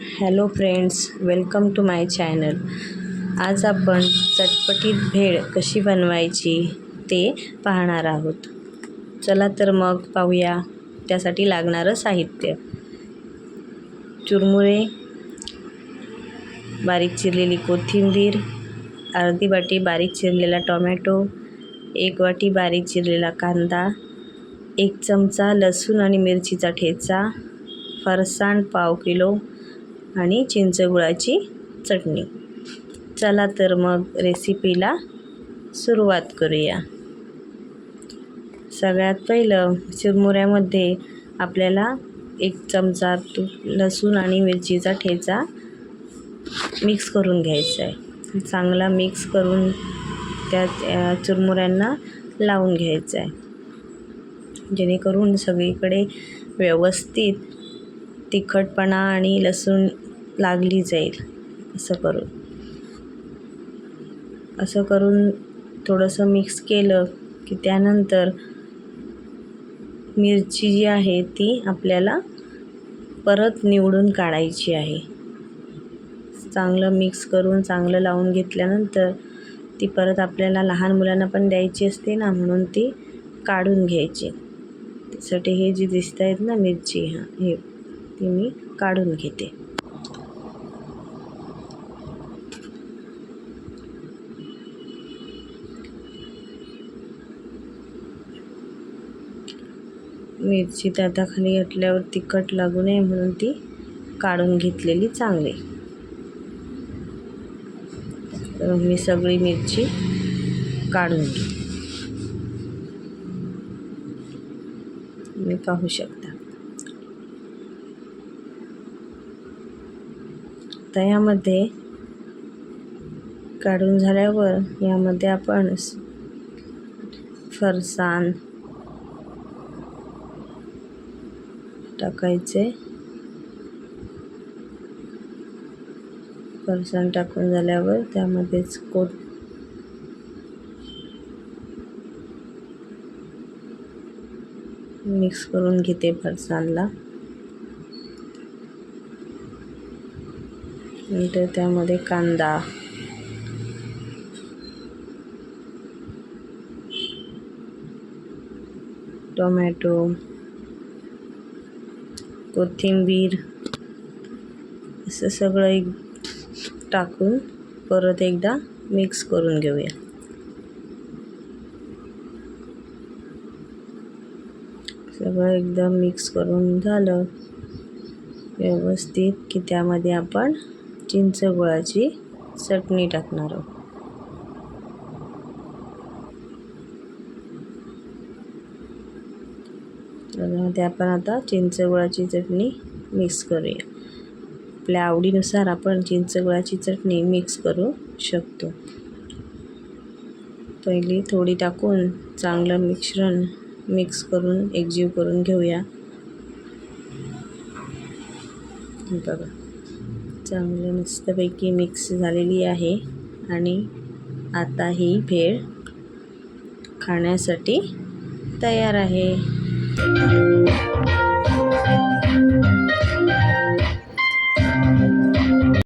Hello friends welcome to my channel. आज आपण चटपटीत भेळ कशी बनवायची ते पाहणार आहोत. चला तर मग पाहूया त्यासाठी लागणारं साहित्य. चुरमुरे बारीक चिरलेली कोथिंबीर अर्धी वाटी बारीक चिरलेला टोमॅटो एक वाटी बारीक चिरलेला कांदा एक चमचा लसूण आणि मिरचीचा ठेचा फरसाण पाव किलो आणि चिंचगुळाची चटणी. चला तर मग रेसिपीला सुरुवात करूया. सगळ्यात पहिलं चिरमुऱ्यामध्ये आपल्याला एक चमचा तूप लसूण आणि मिरचीचा ठेचा मिक्स करून घ्यायचा आहे. चांगला मिक्स करून त्या चुरमुऱ्यांना लावून घ्यायचं आहे. जेणेकरून सगळीकडे व्यवस्थित तिखटपणा आणि लसूण लागली जाईल. असं करून असं करून थोडंसं मिक्स केलं की त्यानंतर मिरची जी आहे ती आपल्याला परत निवडून काढायची आहे. चांगलं मिक्स करून चांगलं लावून घेतल्यानंतर ती परत आपल्याला लहान मुलांना पण द्यायची असते ना म्हणून ती काढून घ्यायची. त्यासाठी हे जी दिसत आहेत ना मिरची हां हे ती मी काढून घेते. मिरची त्याताखाली घातल्यावर तिखट लागू नये म्हणून ती काढून घेतलेली चांगली. तर मी सगळी मिरची काढून घेते मी पाहू शकता. आता यामध्ये काढून झाल्यावर यामध्ये आपण फरसाण टाकायचे. फरसाण टाकून झाल्यावर त्यामध्येच कोट मिक्स करून घेते फरसाणला. नंतर त्यामध्ये कांदा. टोमॅटो. कोथिंबीर असं सगळं एक टाकून परत एकदा मिक्स करून घेऊया. सगळं एकदम मिक्स करून झालं. व्यवस्थित की त्यामध्ये आपण चिंच गुळाची चटणी टाकणार आहोत. त्यामध्ये आपण आता चिंचगुळाची चटणी मिक्स करूया. आपल्या आवडीनुसार आपण चिंचगुळाची चटणी मिक्स करू शकतो. पहिली थोडी टाकून चांगलं मिश्रण मिक्स करून एकजीव करून घेऊया. बघा चांगलं मस्तपैकी मिक्स झालेली आहे आणि आता ही भेळ खाण्यासाठी तयार आहे. Thank you.